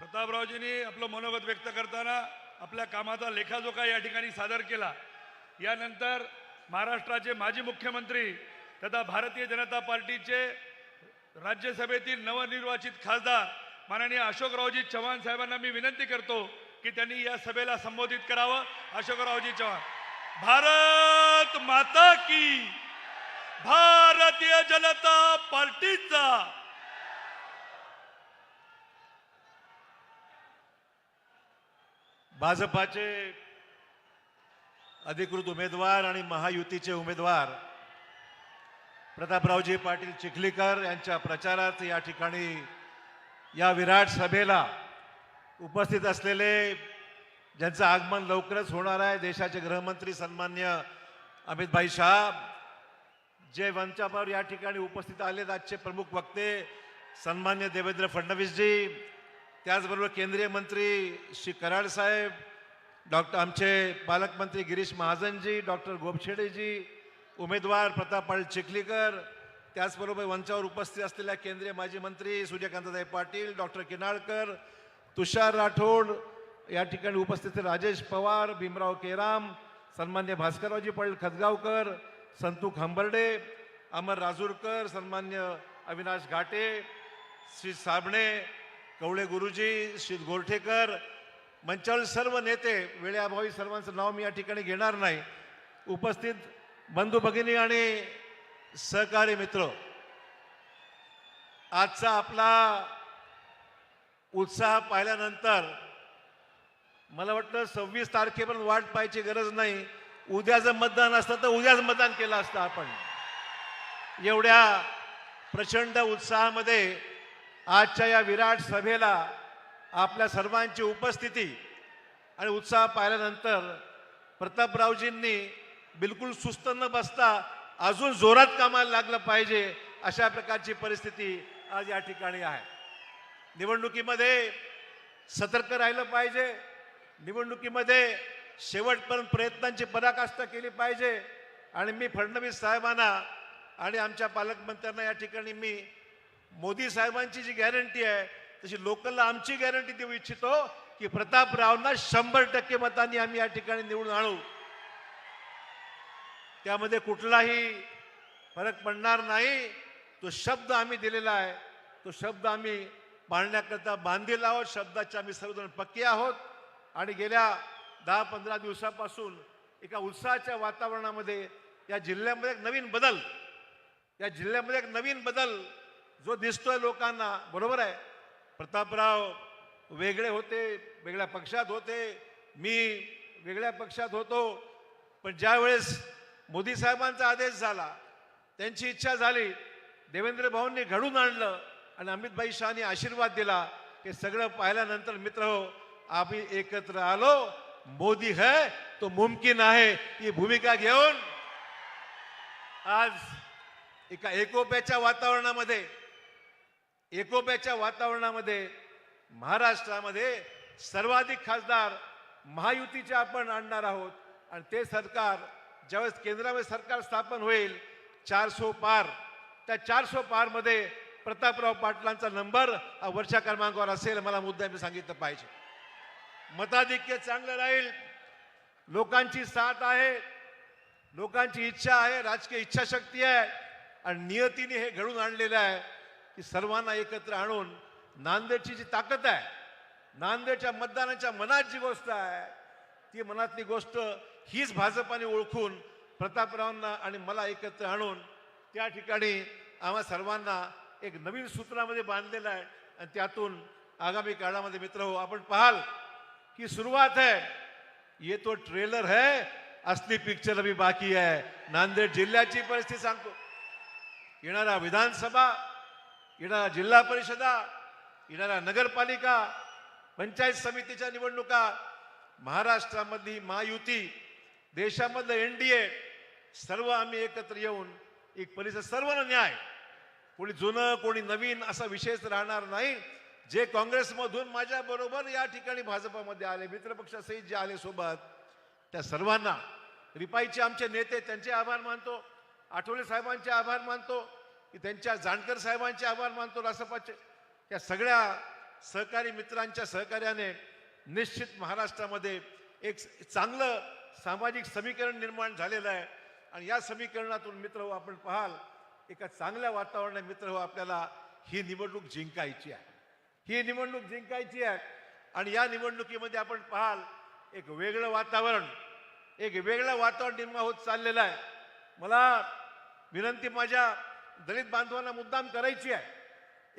प्रतापरावजींनी आपलं मनोगत व्यक्त करताना आपल्या कामाचा लेखाजोखा या ठिकाणी सादर केला यानंतर महाराष्ट्राचे माजी मुख्यमंत्री तथा भारतीय जनता पार्टीचे राज्यसभेतील नवनिर्वाचित खासदार माननीय अशोकरावजी चव्हाण साहेबांना मी विनंती करतो की त्यांनी या सभेला संबोधित करावं. अशोकरावजी चव्हाण भारत माता की भारतीय जनता पार्टीचा भाजपाचे अधिकृत उमेदवार आणि महायुतीचे उमेदवार प्रतापरावजी पाटील चिखलीकर यांच्या प्रचारात या ठिकाणी या विराट सभेला उपस्थित असलेले ज्यांचं आगमन लवकरच होणार आहे देशाचे गृहमंत्री सन्मान्य अमितभाई शाह जे मंचावर या ठिकाणी उपस्थित आलेत आजचे प्रमुख वक्ते सन्मान्य देवेंद्र फडणवीसजी त्याचबरोबर केंद्रीय मंत्री श्री कराड साहेब डॉक्टर आमचे पालकमंत्री गिरीश महाजनजी डॉक्टर गोपछेडेजी उमेदवार प्रताप पाटील चिखलीकर त्याचबरोबर मंचावर उपस्थित असलेल्या केंद्रीय माजी मंत्री सूर्यकांतदाई पाटील डॉक्टर किनाळकर तुषार राठोड या ठिकाणी उपस्थित राजेश पवार भीमराव केराम सन्मान्य भास्कररावजी पाटील खतगावकर संतू खांबर्डे अमर राजूरकर सन्मान्य अविनाश घाटे श्री साबणे कवळे गुरुजी श्री गोरठेकर मंचावर सर्व नेते वेळेअभावी सर्वांचं नाव मी या ठिकाणी घेणार नाही. उपस्थित बंधू भगिनी आणि सहकारी मित्र आजचा आपला उत्साह पाहिल्यानंतर मला वाटतं सव्वीस तारखेपर्यंत वाट पाहायची गरज नाही. उद्या जर मतदान असतं तर उद्याच मतदान केलं असतं आपण. एवढ्या प्रचंड उत्साहामध्ये आजच्या या विराट सभेला आपल्या सर्वांची उपस्थिती आणि उत्साह पाहिल्यानंतर प्रतापरावजींनी बिलकुल सुस्त न बसता अजून जोरात कामाला लागलं पाहिजे अशा प्रकारची परिस्थिती आज या ठिकाणी आहे. निवडणुकीमध्ये सतर्क राहिलं पाहिजे. निवडणुकीमध्ये शेवटपर्यंत प्रयत्नांची पराकाष्ठा केली पाहिजे. आणि मी फडणवीस साहेबांना आणि आमच्या पालकमंत्र्यांना या ठिकाणी मी मोदी साहेबांची जी गॅरंटी आहे तशी लोकलला आमची गॅरंटी देऊ इच्छितो की प्रतापरावना शंभर टक्के मतांनी आम्ही या ठिकाणी निवडून आणू. त्यामध्ये कुठलाही फरक पडणार नाही. तो शब्द आम्ही दिलेला आहे. तो शब्द आम्ही मांडण्याकरता बांधील आहोत. शब्दाचे आम्ही सर्वजण पक्के आहोत. आणि गेल्या दहा पंधरा दिवसापासून एका उत्साहाच्या वातावरणामध्ये या जिल्ह्यामध्ये एक नवीन बदल या जिल्ह्यामध्ये एक नवीन बदल जो दिसतोय लोकांना बरोबर आहे? प्रतापराव वेगळे होते वेगळ्या पक्षात होते मी वेगळ्या पक्षात होतो. पण ज्यावेळेस मोदी साहेबांचा आदेश झाला त्यांची इच्छा झाली देवेंद्र भाऊंनी घडून आणलं आणि अमितभाई शहानी आशीर्वाद दिला हे सगळं पाहिल्यानंतर मित्र हो आम्ही एकत्र आलो मोदी है तो मुमकिन आहे ही भूमिका घेऊन. आज एका एकोप्याच्या वातावरणामध्ये एकोप्याच्या वातावरणामध्ये महाराष्ट्रामध्ये सर्वाधिक खासदार महायुतीचे आपण आणणार आहोत. आणि ते सरकार ज्यावेळेस केंद्रामध्ये सरकार स्थापन होईल चारसो पार. त्या चारसो पारमध्ये प्रतापराव पाटलांचा नंबर हा क्रमांकावर असेल मला मुद्दा मी सांगितलं पाहिजे. मताधिक्य चांगलं राहील. लोकांची साथ आहे. लोकांची इच्छा आहे. राजकीय इच्छाशक्ती आहे. आणि नियतीने हे घडून आणलेलं आहे. की सर्वांना एकत्र आणून नांदेडची जी ताकद आहे नांदेडच्या मतदानाच्या मनात जी गोष्ट आहे ती मनातली गोष्ट हीच भाजपाने ओळखून प्रतापरावांना आणि मला एकत्र आणून त्या ठिकाणी आम्हा सर्वांना एक नवीन सूत्रामध्ये बांधलेलं आहे. आणि त्यातून आगामी काळामध्ये मित्र हो आपण पाहाल की सुरुवात आहे. ये तो ट्रेलर है असली पिक्चर अभी बाकी आहे. नांदेड जिल्ह्याची परिस्थिती सांगतो. येणारा विधानसभा येणारा जिल्हा परिषदा येणाऱ्या नगरपालिका पंचायत समितीच्या निवडणुका महाराष्ट्रामधली महायुती देशामधलं एन डी ए सर्व आम्ही एकत्र येऊन एक परिसर सर्वांना न्याय. कोणी जुनं कोणी नवीन असा विषयच राहणार नाही. जे काँग्रेसमधून माझ्याबरोबर या ठिकाणी भाजपामध्ये आले मित्रपक्षासहित जे आले सोबत त्या सर्वांना रिपाईचे आमचे नेते त्यांचे आभार मानतो. आठवले साहेबांचे आभार मानतो. की त्यांच्या जानकर साहेबांचे आभार मानतो रासपाचे. या सगळ्या सहकारी मित्रांच्या सहकार्याने निश्चित महाराष्ट्रामध्ये एक चांगलं सामाजिक समीकरण निर्माण झालेलं आहे. आणि या समीकरणातून मित्र हो आपण पाहाल एका चांगल्या वातावरणात मित्र हो आपल्याला ही निवडणूक जिंकायची आहे. ही निवडणूक जिंकायची आहे. आणि या निवडणुकीमध्ये आपण पाहाल एक वेगळं वातावरण एक वेगळं वातावरण निर्माण होत चाललेलं आहे. मला विनंती माझ्या दलित बांधवांना मुद्दाम करायची आहे.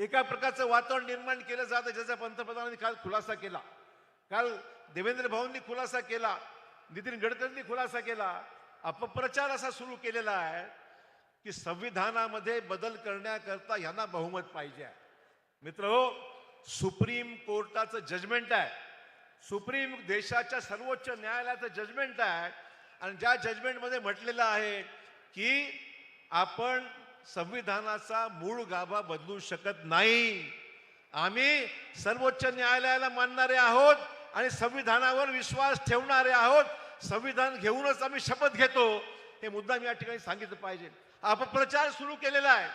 एका प्रकारचं वातावरण निर्माण केलं जातं ज्याचा पंतप्रधानांनी काल खुलासा केला. काल देवेंद्र भाऊंनी खुलासा केला नितीन गडकरींनी खुलासा केला. अपप्रचार असा सुरू केलेला आहे की संविधानामध्ये बदल करण्याकरता ह्यांना बहुमत पाहिजे आहे. मित्र हो सुप्रीम कोर्टाचं जजमेंट आहे. सुप्रीम देशाच्या सर्वोच्च न्यायालयाचं जजमेंट आहे. आणि ज्या जजमेंटमध्ये म्हटलेलं आहे की आपण संविधानाचा मूळ गाभा बदलू शकत नाही. आम्ही सर्वोच्च न्यायालयाला मानणारे आहोत आणि संविधानावर विश्वास ठेवणारे आहोत. संविधान घेऊनच आम्ही शपथ घेतो. हे मुद्दा मी या ठिकाणी सांगितलं पाहिजे. अपप्रचार सुरू केलेला आहे.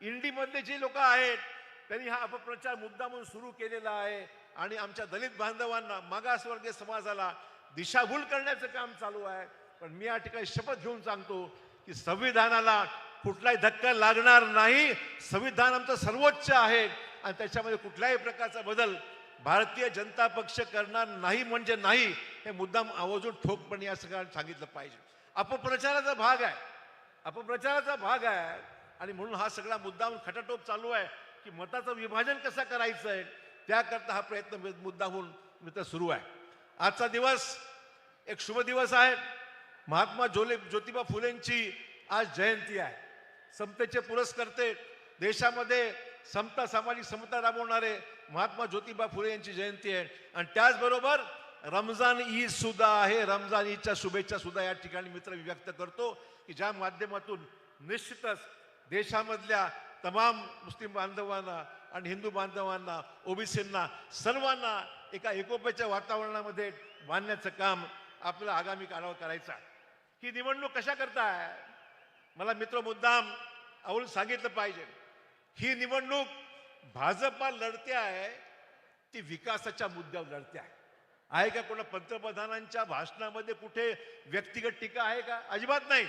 इंडीमधले जे लोक आहेत त्यांनी हा अपप्रचार मुद्दा म्हणून सुरू केलेला आहे. आणि आमच्या दलित बांधवांना मागासवर्गीय समाजाला दिशाभूल करण्याचं काम चालू आहे. पण मी या ठिकाणी शपथ घेऊन सांगतो की संविधानाला कुठलाही धक्का लागणार नाही. संविधान आमचं सर्वोच्च आहे. आणि त्याच्यामध्ये कुठल्याही प्रकारचा बदल भारतीय जनता पक्ष करणार नाही म्हणजे नाही हे मुद्दाम आवर्जून ठोकपणे या सगळ्यांना सांगितलं पाहिजे. अपप्रचाराचा भाग आहे. अपप्रचाराचा भाग आहे. आणि म्हणून हा सगळा मुद्दाम खटाटोप चालू आहे की मताचं विभाजन कसं करायचं आहे त्याकरता हा प्रयत्न मुद्दाहून मित्र सुरू आहे. आजचा दिवस एक शुभ दिवस आहे. महात्मा जोले ज्योतिबा फुलेंची आज जयंती आहे. समतेचे पुरस्कर्ते देशामध्ये समता सामाजिक समता राबवणारे महात्मा ज्योतिबा फुले यांची जयंती आहे. आणि त्याचबरोबर रमजान ईद सुद्धा आहे. रमजान ईदच्या शुभेच्छा सुद्धा या ठिकाणी मित्र व्यक्त करतो की ज्या माध्यमातून निश्चितच देशामधल्या तमाम मुस्लिम बांधवांना आणि हिंदू बांधवांना ओबीसींना सर्वांना एका एकोप्याच्या वातावरणामध्ये बांधण्याचं काम आपल्याला आगामी काळावर करायचं ही निवडणूक कशा करताय? मला मित्र मुद्दाम आवडून सांगितलं पाहिजे. ही निवडणूक भाजपा लढते आहे ती विकासाच्या मुद्द्यावर लढते आहे. आहे का कोणा पंतप्रधानांच्या भाषणामध्ये कुठे व्यक्तिगत टीका आहे का? अजिबात नाही.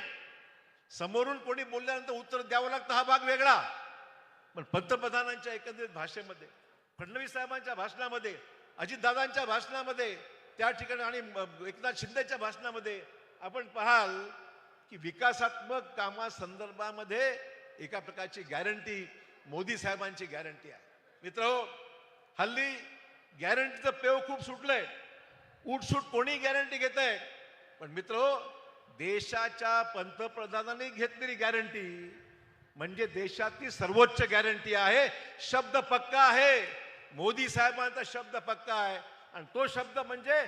समोरून कोणी बोलल्यानंतर उत्तर द्यावं लागतं हा भाग वेगळा. पण पंतप्रधानांच्या एकंदरीत भाषेमध्ये फडणवीस साहेबांच्या भाषणामध्ये अजितदादांच्या भाषणामध्ये त्या ठिकाणी आणि एकनाथ शिंदेच्या भाषणामध्ये आपण पाहाल की विकासात्मक कामासंदर्भामध्ये एका प्रकारची गॅरंटी मोदी साहेबांची गॅरंटी आहे. मित्र हल्ली गॅरंटीचं पेव खूप सुटलंय. उठसूट कोणी गॅरंटी घेत आहे पण मित्र देशाच्या पंतप्रधानांनी घेतलेली गॅरंटी म्हणजे देशातली सर्वोच्च गॅरंटी आहे. शब्द पक्का आहे. मोदी साहेबांचा शब्द पक्का आहे. आणि तो शब्द म्हणजे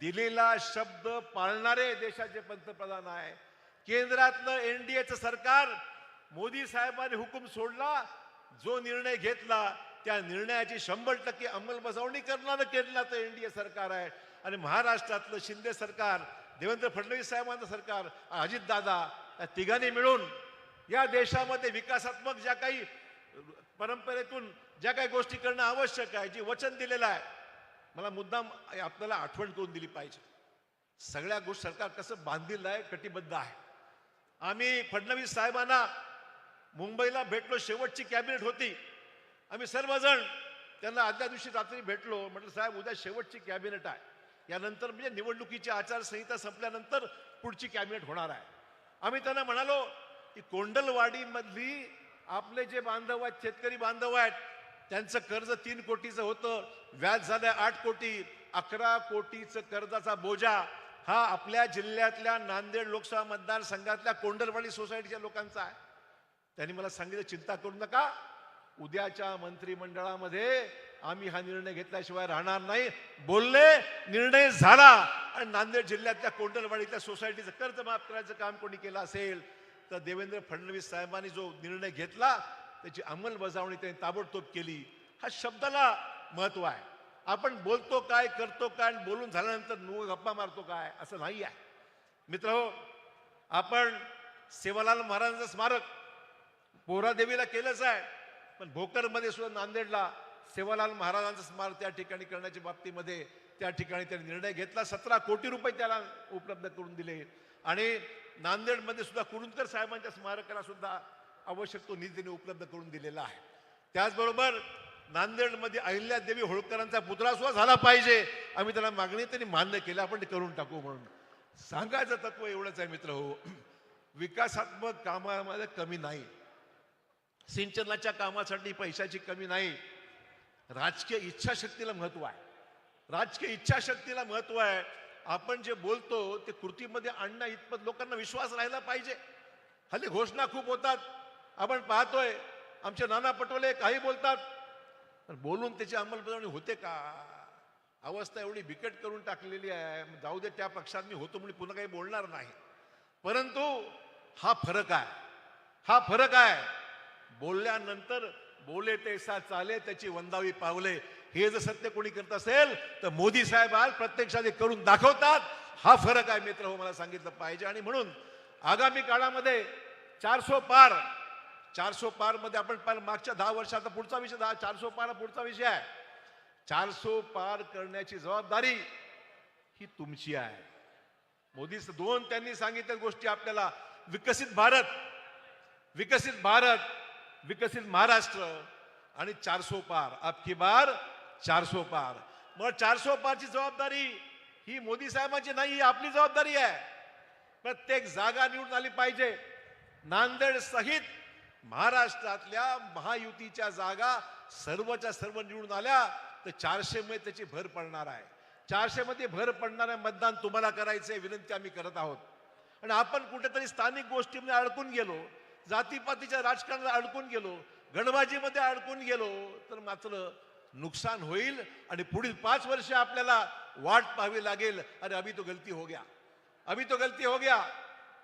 दिलेला शब्द पाळणारे देशाचे पंतप्रधान आहे. केंद्रातलं एनडीएचं सरकार मोदी साहेबांनी हुकूम सोडला जो निर्णय घेतला त्या निर्णयाची शंभर टक्के अंमलबजावणी करणारं केंद्राचं एनडीए सरकार आहे. आणि महाराष्ट्रातलं शिंदे सरकार देवेंद्र फडणवीस साहेबांचं सरकार अजितदादा या तिघांनी मिळून या देशामध्ये विकासात्मक ज्या काही परंपरेतून ज्या काही गोष्टी करणं आवश्यक आहे जी वचन दिलेलं आहे मला मुद्दाम आपल्याला आठवण करून दिली पाहिजे. सगळ्या गोष्टी सरकार कसं बांधील आहे कटिबद्ध आहे. आम्ही फडणवीस साहेबांना मुंबईला भेटलो शेवटची कॅबिनेट होती. आम्ही सर्वजण त्यांना आदल्या दिवशी रात्री भेटलो. म्हटलं साहेब उद्या शेवटची कॅबिनेट आहे. यानंतर म्हणजे निवडणुकीची आचारसंहिता संपल्यानंतर पुढची कॅबिनेट होणार आहे. आम्ही त्यांना म्हणालो की कोंडलवाडीमधली आपले जे बांधव आहेत शेतकरी बांधव आहेत त्यांचं कर्ज तीन कोटीचं होतं. व्याज झालं आठ कोटी. अकरा कोटीचं कर्जाचा बोजा हा आपल्या जिल्ह्यातल्या नांदेड लोकसभा मतदारसंघातल्या कोंडलवाडी सोसायटीच्या लोकांचा आहे. त्यांनी मला सांगितलं चिंता करू नका. उद्याच्या मंत्रिमंडळामध्ये आम्ही हा निर्णय घेतल्याशिवाय राहणार नाही. बोलले निर्णय झाला. आणि नांदेड जिल्ह्यातल्या कोंडलवाडीतल्या सोसायटीचं कर्ज माफ करायचं काम कोणी केलं असेल तर देवेंद्र फडणवीस साहेबांनी जो निर्णय घेतला त्याची अंमलबजावणी त्यांनी ताबडतोब केली. हा शब्दाला महत्त्व आहे. आपण बोलतो काय करतो काय आणि बोलून झाल्यानंतर नु गप्पा मारतो काय? असं नाही आहे. मित्र हो आपण सेवालाल महाराजांचं स्मारक पोहरादेवीला केलंच आहे पण भोकरमध्ये सुद्धा नांदेडला सेवालाल महाराजांचं स्मारक त्या ठिकाणी करण्याच्या बाबतीमध्ये त्या ठिकाणी त्यांनी निर्णय घेतला. सतरा कोटी रुपये त्याला उपलब्ध करून दिले. आणि नांदेडमध्ये सुद्धा कुरुंदकर साहेबांच्या स्मारकाला सुद्धा आवश्यक तो निधीने उपलब्ध करून दिलेला आहे. त्याचबरोबर नांदेडमध्ये अहिल्यादेवी होळकरांचा पुतळा सुद्धा झाला पाहिजे. आम्ही त्याला मागणी त्यांनी मान्य केलं आपण ते करून टाकू म्हणून. सांगायचं तत्व एवढंच आहे मित्र हो. विकासात्मक कामामध्ये कमी नाही. सिंचनाच्या कामासाठी पैशाची कमी नाही. राजकीय इच्छाशक्तीला महत्त्व आहे. राजकीय इच्छाशक्तीला महत्त्व आहे. आपण जे बोलतो ते कृतीमध्ये आणणं इतपत लोकांना विश्वास राहिला पाहिजे. हल्ली घोषणा खूप होतात. आपण पाहतोय आमचे नाना पटोले काही बोलतात बोलून त्याची अंमलबजावणी होते का? अवस्था एवढी बिकट करून टाकलेली आहे. जाऊ दे त्या पक्षात मी होतो म्हणून पुन्हा काही बोलणार नाही. परंतु हा फरक आहे. हा फरक आहे. बोलल्यानंतर बोले तेसा चाले त्याची वंदावी पावले. हे जर सत्य कोणी करत असेल तर मोदी साहेब आज प्रत्यक्षात हे करून दाखवतात. हा फरक आहे मित्र हो मला सांगितलं पाहिजे. आणि म्हणून आगामी काळामध्ये चारशो पार चारसो पारमध्ये आपण पाहिलं मागच्या दहा वर्षाचा पुढचा विषय दहा चारसो पार हा पुढचा विषय आहे. चारसो पार करण्याची जबाबदारी ही तुमची आहे. मोदी दोन त्यांनी सांगितल्या गोष्टी आपल्याला विकसित भारत विकसित भारत विकसित महाराष्ट्र आणि चारसो पार. अबकी बार चारसो पार. मग चारसो पारची जबाबदारी ही मोदी साहेबांची नाही ही आपली जबाबदारी आहे. प्रत्येक जागा निवडून आली पाहिजे. नांदेड सहित महाराष्ट्रातल्या महायुतीच्या जागा सर्वच्या सर्व निवडून आल्या तर चारशे मध्ये त्याची भर पडणार आहे. चारशे मध्ये भर पडणारे मतदान तुम्हाला करायचे विनंती आम्ही करत आहोत. आणि आपण कुठेतरी स्थानिक गोष्टीमध्ये अडकून गेलो जातीपातीच्या राजकारणात अडकून गेलो गणबाजीमध्ये अडकून गेलो तर मात्र नुकसान होईल आणि पुढील पाच वर्ष आपल्याला वाट पाहावी लागेल. अरे अभि तो गलती हो गया. अभि तो गलती हो गया.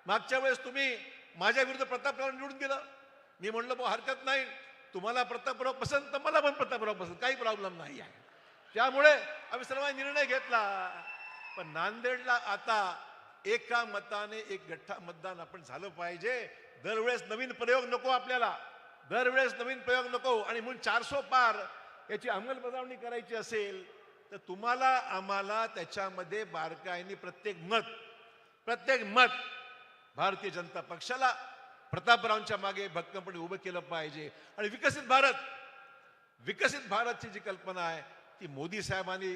मागच्या वेळेस तुम्ही माझ्या विरुद्ध प्रतापराव निवडून गेलं. मी म्हणलं भाऊ हरकत नाही. तुम्हाला प्रतापराव पसंत तर मला पण प्रतापराव पसंत. काही प्रॉब्लेम नाही आहे. त्यामुळे आम्ही सर्वांनी निर्णय घेतला. पण नांदेडला आता एका मताने एक गठ्ठा मतदान आपण झालं पाहिजे. दरवेळेस नवीन प्रयोग नको आपल्याला. दरवेळेस नवीन प्रयोग नको. आणि म्हणून चारसो पार याची अंमलबजावणी करायची असेल तर तुम्हाला आम्हाला त्याच्यामध्ये बारकाईने प्रत्येक मत प्रत्येक मत भारतीय जनता पक्षाला प्रतापरावांच्या मागे भक्कमपणे उभं केलं पाहिजे. आणि विकसित भारत विकसित भारतची जी कल्पना आहे ती मोदी साहेबांनी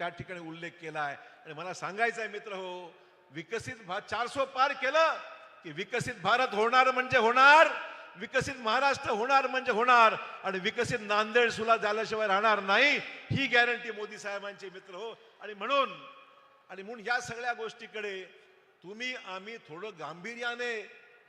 त्या ठिकाणी उल्लेख केला आहे. आणि मला सांगायचं आहे मित्र हो विकसित भारत चारसो पार केलं की विकसित भारत होणार म्हणजे होणार विकसित महाराष्ट्र होणार म्हणजे होणार आणि विकसित नांदेड सुला झाल्याशिवाय राहणार नाही ही गॅरंटी मोदी साहेबांचे मित्र हो. आणि म्हणून आणि म्हणून या सगळ्या गोष्टीकडे तुम्ही आम्ही थोडं गांभीर्याने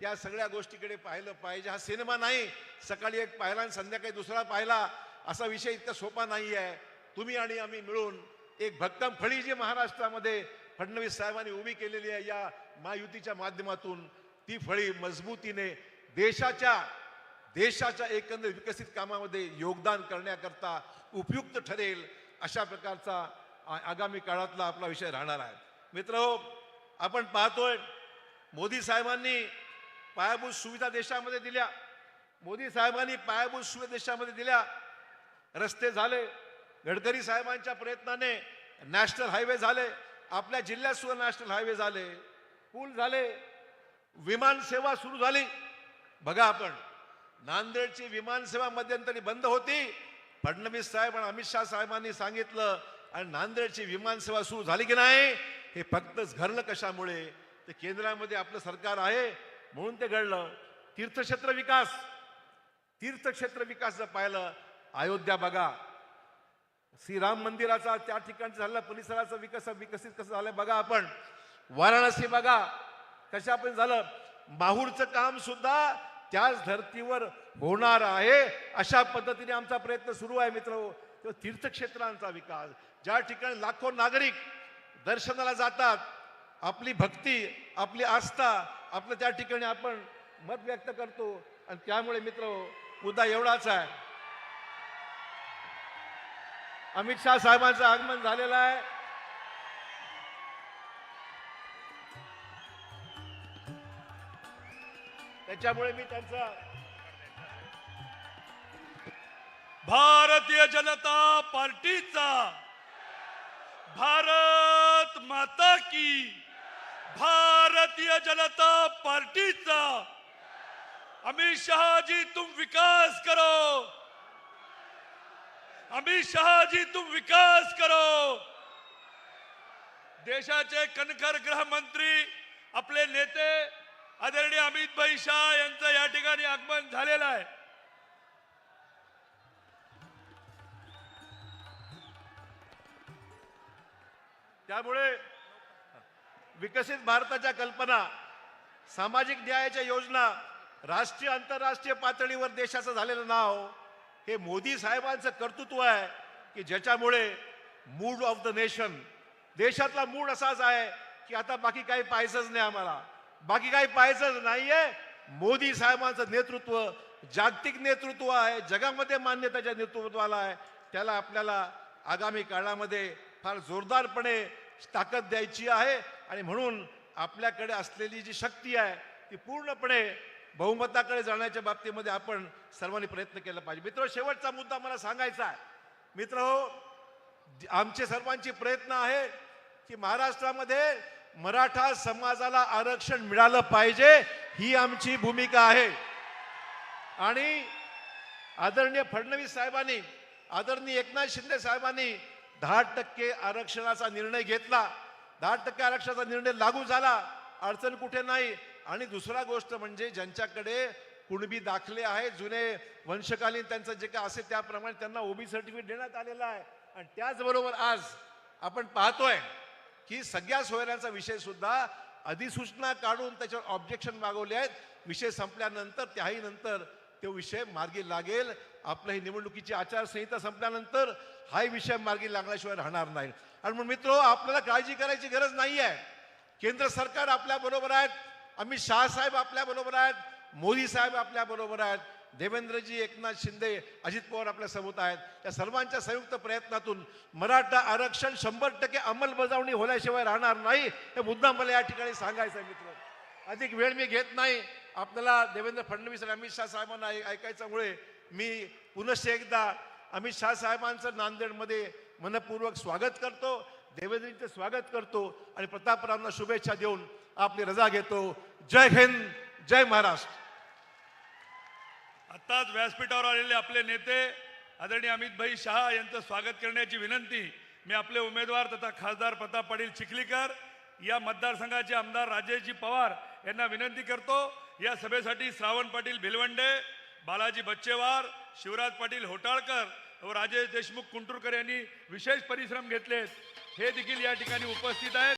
या सगळ्या गोष्टीकडे पाहिलं पाहिजे. हा सिनेमा नाही. सकाळी एक पाहिला आणि संध्याकाळी दुसरा पाहिला. असा विषय इतका सोपा नाही आहे तुम्ही आणि आम्ही मिळून एक भक्कम फळी जी महाराष्ट्रामध्ये फडणवीस साहेबांनी उभी केलेली आहे या महायुतीच्या माध्यमातून ती फळी मजबूतीने देशाच्या देशाच्या एकंदर विकसित कामामध्ये योगदान करण्याकरता उपयुक्त ठरेल अशा प्रकारचा आगामी काळातला आपला विषय राहणार आहे. मित्र आपण पाहतोय मोदी साहेबांनी पायाभूत सुविधा देशामध्ये दिल्या. मोदी साहेबांनी पायाभूत सुविधा देशामध्ये दिल्या. रस्ते झाले. गडकरी साहेबांच्या प्रयत्नाने नॅशनल हायवे झाले. आपल्या जिल्ह्यात सुद्धा नॅशनल हायवे झाले. पूल झाले. विमान सेवा सुरू झाली. बघा आपण. नांदेडची विमान सेवा मध्यंतरी बंद होती. फडणवीस साहेब आणि अमित शहा साहेबांनी सांगितलं आणि नांदेडची विमान सेवा सुरू झाली की नाही? हे फक्तच घरलं कशामुळे? ते केंद्रामध्ये आपलं सरकार आहे. म्हणून ते घडलं. तीर्थक्षेत्र विकास. तीर्थक्षेत्र विकास जर पाहिलं. अयोध्या बघा. श्रीराम मंदिराचा त्या ठिकाणी झालेला परिसराचा विकास विकसित कसं झालं बघा आपण. वाराणसी बघा. कशा पण झालं. माहूरचं काम सुद्धा त्याच धर्तीवर होणार आहे. अशा पद्धतीने आमचा प्रयत्न सुरू आहे मित्र तीर्थक्षेत्रांचा विकास. ज्या ठिकाणी लाखो नागरिक दर्शनाला जातात आपली भक्ती आपली आस्था आपलं त्या ठिकाणी आपण मत व्यक्त करतो. आणि त्यामुळे मित्र मुद्दा एवढाच आहे. अमित शाह साहेबांचं आगमन झालेलं आहे. त्याच्यामुळे मी त्यांचा भारतीय जनता पार्टीचा भारत माता की भारतीय जनता पार्टीचा. अमित शाह जी तुम विकास करो. अमित शाह जी तुम विकास करो. देशाचे कणखर गृहमंत्री आपले नेते आदरणीय अमित भाई शाह यांचं या ठिकाणी आगमन झालेलं आहे. त्यामुळे विकसित भारताच्या कल्पना सामाजिक न्यायाच्या योजना राष्ट्रीय आंतरराष्ट्रीय पातळीवर देशाचं झालेलं नाव हे मोदी साहेबांचं कर्तृत्व आहे की ज्याच्यामुळे मूड ऑफ द नेशन देशातला मूड असाच आहे की आता बाकी काही पाहायचंच नाही आम्हाला. बाकी काही पाहायचंच नाहीये. मोदी साहेबांचं नेतृत्व जागतिक नेतृत्व आहे जगामध्ये मान्यताच्या नेतृत्वाला आहे. त्याला आपल्याला आगामी काळामध्ये फार जोरदारपणे ताकद द्यायची आहे आणि म्हणून आपल्याकडे असलेली जी शक्ती आहे ती पूर्णपणे बहुमताकडे जाण्याच्या बाबतीमध्ये आपण सर्वांनी प्रयत्न केला पाहिजे. मित्र शेवटचा मुद्दा मला सांगायचा आहे. मित्र हो, आमचे सर्वांचे प्रयत्न आहे की महाराष्ट्रामध्ये मराठा समाजाला आरक्षण मिळालं पाहिजे ही आमची भूमिका आहे. आणि आदरणीय फडणवीस साहेबांनी आदरणीय एकनाथ शिंदे साहेबांनी दहा टक्के आरक्षणाचा निर्णय घेतला. दहा टक्के आरक्षणाचा निर्णय लागू झाला. अडचण कुठे नाही. आणि दुसरा गोष्ट म्हणजे ज्यांच्याकडे कुणबी दाखले आहेत जुने वंशकालीन त्यांचं जे काय असेल त्याप्रमाणे त्यांना ओबी सर्टिफिकेट देण्यात आलेलं आहे. आणि त्याचबरोबर आज आपण पाहतोय की सगळ्या सोयऱ्यांचा विषय सुद्धा अधिसूचना काढून त्याच्यावर ऑब्जेक्शन मागवले आहेत. विषय संपल्यानंतर त्याही नंतर तो विषय मार्गी लागेल. आपलं ही निवडणुकीची आचारसंहिता संपल्यानंतर हाही विषय मार्गी लागल्याशिवाय राहणार नाही. आणि मग मित्र आपल्याला काळजी करायची गरज नाही आहे केंद्र सरकार आपल्या बरोबर आहेत. अमित शाह साहेब आपल्या बरोबर आहेत. मोदी साहेब आपल्या बरोबर आहेत. देवेंद्रजी एकनाथ शिंदे अजित पवार आपल्यासोबत आहेत. या सर्वांच्या संयुक्त प्रयत्नातून मराठा आरक्षण शंभर टक्के अंमलबजावणी होण्याशिवाय राहणार नाही. हे मुद्दा मला या ठिकाणी सांगायचं आहे मित्र. अधिक वेळ मी घेत नाही. आपल्याला देवेंद्र फडणवीस आणि अमित शाह साहेबांना ऐकायच्यामुळे मी पुनश्च एकदा अमित शाह साहेबांचं नांदेडमध्ये मनपूर्वक स्वागत करतो. देवेंद्रजींचं स्वागत करतो आणि प्रतापरावांना शुभेच्छा देऊन आपली रजा घेतो. जय हिंद जय महाराष्ट्र. आत्ताच व्यासपीठावर आलेले आपले नेते आदरणीय अमितभाई शहा यांचं स्वागत करण्याची विनंती मी आपले उमेदवार तथा खासदार प्रताप पाटील चिखलीकर या मतदारसंघाचे आमदार राजेशजी पवार यांना विनंती करतो. या सभेसाठी श्रावण पाटील भिलवंडे बालाजी बच्चेवार शिवराज पाटील होटाळकर व राजेश देशमुख कुंटुरकर यांनी विशेष परिश्रम घेतलेत. हे देखील या ठिकाणी उपस्थित आहेत.